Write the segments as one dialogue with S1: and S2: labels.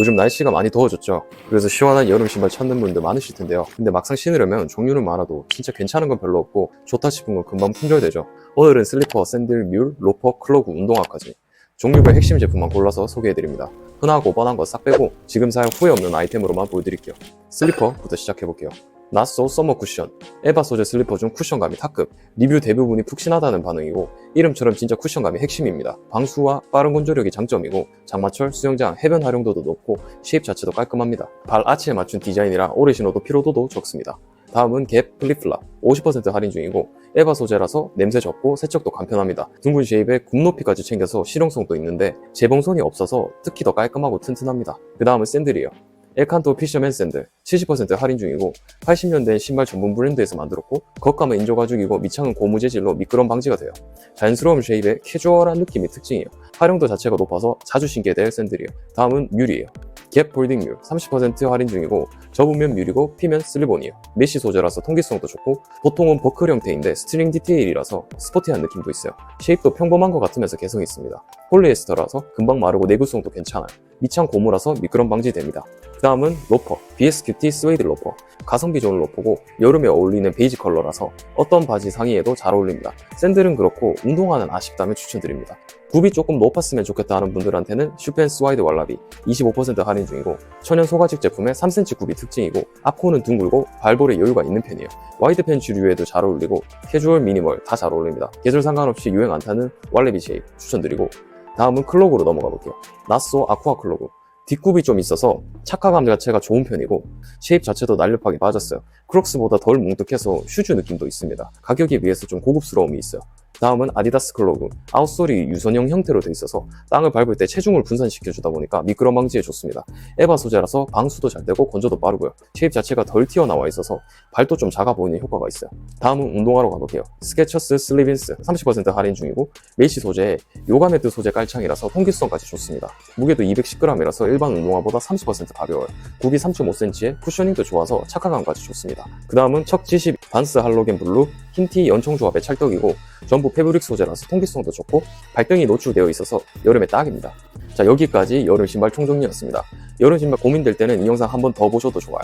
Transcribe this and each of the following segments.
S1: 요즘 날씨가 많이 더워졌죠. 그래서 시원한 여름 신발 찾는 분들 많으실 텐데요. 근데 막상 신으려면 종류는 많아도 진짜 괜찮은 건 별로 없고 좋다 싶은 건 금방 품절되죠. 오늘은 슬리퍼, 샌들, 뮬, 로퍼, 클로그, 운동화까지 종류별 핵심 제품만 골라서 소개해드립니다. 흔하고 뻔한 거 싹 빼고 지금 사용 후회 없는 아이템으로만 보여드릴게요. 슬리퍼부터 시작해볼게요. 나소 서머 쿠션. 에바 소재 슬리퍼 중 쿠션감이 탑급. 리뷰 대부분이 푹신하다는 반응이고 이름처럼 진짜 쿠션감이 핵심입니다. 방수와 빠른 건조력이 장점이고 장마철, 수영장, 해변 활용도도 높고 쉐입 자체도 깔끔합니다. 발 아치에 맞춘 디자인이라 오래 신어도 피로도도 적습니다. 다음은 갭 플립플랍 50% 할인 중이고 에바 소재라서 냄새 적고 세척도 간편합니다. 둥근 쉐입에 굽 높이까지 챙겨서 실용성도 있는데 재봉선이 없어서 특히 더 깔끔하고 튼튼합니다. 그 다음은 샌들이에요 엘칸토 피셔맨 샌들 70% 할인 중이고 80년대 신발 전문 브랜드에서 만들었고 겉감은 인조 가죽이고 밑창은 고무 재질로 미끄럼 방지가 돼요. 자연스러운 쉐입에 캐주얼한 느낌이 특징이에요. 활용도 자체가 높아서 자주 신게 될 샌들이에요. 다음은 뮬이에요. 갭 폴딩 뮬30% 할인 중이고 접으면 뮬이고 피면 슬리본이에요. 메쉬 소재라서 통기성도 좋고 보통은 버클 형태인데 스트링 디테일이라서 스포티한 느낌도 있어요. 쉐입도 평범한 것 같으면서 개성이 있습니다. 폴리에스터라서 금방 마르고 내구성도 괜찮아요. 밑창 고무라서 미끄럼 방지됩니다. 그 다음은 로퍼, BSQT 스웨이드 로퍼. 가성비 좋은 로퍼고 여름에 어울리는 베이지 컬러라서 어떤 바지 상의에도 잘 어울립니다. 샌들은 그렇고 운동화는 아쉽다면 추천드립니다. 굽이 조금 높았으면 좋겠다 하는 분들한테는 슈펜 스 와이드 왈라비 25% 할인 중이고 천연 소가죽 제품의 3cm 굽이 특징이고 앞코는 둥글고 발볼에 여유가 있는 편이에요. 와이드 팬츠류에도 잘 어울리고 캐주얼 미니멀 다 잘 어울립니다. 계절 상관없이 유행 안 타는 왈레비 쉐입 추천드리고 다음은 클로그로 넘어가 볼게요. 나쏘 아쿠아 클로그. 뒷굽이 좀 있어서 착화감 자체가 좋은 편이고 쉐입 자체도 날렵하게 빠졌어요. 크록스보다 덜 뭉툭해서 슈즈 느낌도 있습니다. 가격에 비해서 좀 고급스러움이 있어요. 다음은 아디다스 클로그. 아웃솔이 유선형 형태로 돼 있어서 땅을 밟을 때 체중을 분산시켜 주다 보니까 미끄럼 방지에 좋습니다. 에바 소재라서 방수도 잘 되고 건조도 빠르고요. 쉐입 자체가 덜 튀어나와 있어서 발도 좀 작아 보이는 효과가 있어요. 다음은 운동화로 가볼게요. 스케쳐스 슬리빈스 30% 할인 중이고 메이시 소재에 요가매트 소재 깔창이라서 통기성까지 좋습니다. 무게도 210g이라서 일반 운동화보다 30% 가벼워요. 굽이 3.5cm에 쿠셔닝도 좋아서 착화감까지 좋습니다. 그 다음은 척 G10 반스 할로겐 블루 흰티 연청 조합의 찰떡이고 전부 패브릭 소재라서 통기성도 좋고 발등이 노출되어 있어서 여름에 딱입니다. 자 여기까지 여름 신발 총정리였습니다. 여름 신발 고민될 때는 이 영상 한 번 더 보셔도 좋아요.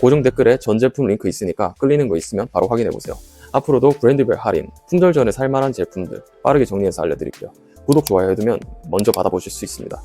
S1: 고정 댓글에 전 제품 링크 있으니까 끌리는 거 있으면 바로 확인해보세요. 앞으로도 브랜드별 할인, 품절 전에 살만한 제품들 빠르게 정리해서 알려드릴게요. 구독, 좋아요 해두면 먼저 받아보실 수 있습니다.